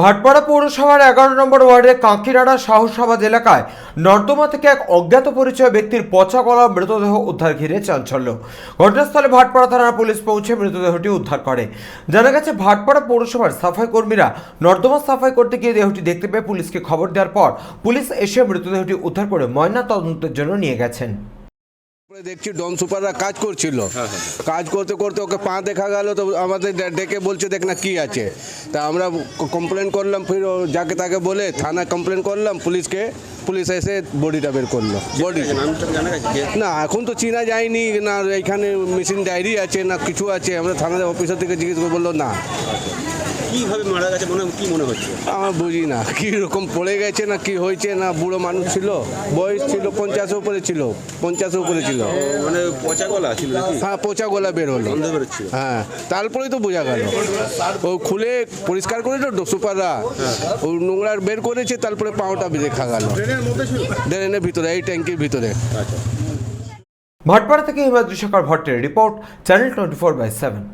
ভাটপাড়া পৌরসভার এগারো নম্বর ওয়ার্ডের কাঁকিরাড়া শাহসভাজ এলাকায় নর্দমা থেকে এক অজ্ঞাত পরিচয় ব্যক্তির পচা গলা মৃতদেহ উদ্ধার ঘিরে চাঞ্চল্য। ঘটনাস্থলে ভাটপাড়া থানার পুলিশ পৌঁছে মৃতদেহটি উদ্ধার করে। জানা গেছে, ভাটপাড়া পৌরসভার সাফাই কর্মীরা নর্দমা সাফাই করতে গিয়ে দেহটি দেখতে পেয়ে পুলিশকে খবর দেওয়ার পর পুলিশ এসে মৃতদেহটি উদ্ধার করে ময়না তদন্তের জন্য নিয়ে গেছেন। দেখছি ডন সুপাররা কাজ করছিল। কাজ করতে করতে ওকে পা দেখা গেল তো আমাদের ডেকে বলছে দেখ না কি আছে। তা আমরা কমপ্লেন করলাম ফির যাকে তাকে বলে থানা কমপ্লেন করলাম পুলিশকে পুলিশ এসে বডিটা বের করল। বডি না এখন তো চিনা যায়নি না এখানে মেশিন ডায়েরি আছে না কিছু আছে। আমরা থানার অফিসার থেকে জিজ্ঞেস করে বলল না। কীভাবে মারা গেছে? মনে কি মনে হচ্ছে? আমার বুঝি না। কি রকম পড়ে গেছে না কি হয়েছে না বুড়ো মানুষ ছিল? বয়স ছিল পঞ্চাশের উপরে ছিল পঞ্চাশের উপরে ছিল। মানে পচা গলা ছিল হ্যাঁ পচা গলা বের হলো। হ্যাঁ তারপরেই তো বোঝা গেল। ও খুলে পরিষ্কার করে তো সুপাররা ও নোংরা বের করেছে তারপরে পাওটা দেখা গেল। ড্রেনের ভিতরে এই ট্যাঙ্কির ভিতরে। ভাটপাড়া থেকে Himadri Shekhar ভট্টের report channel twenty four by seven.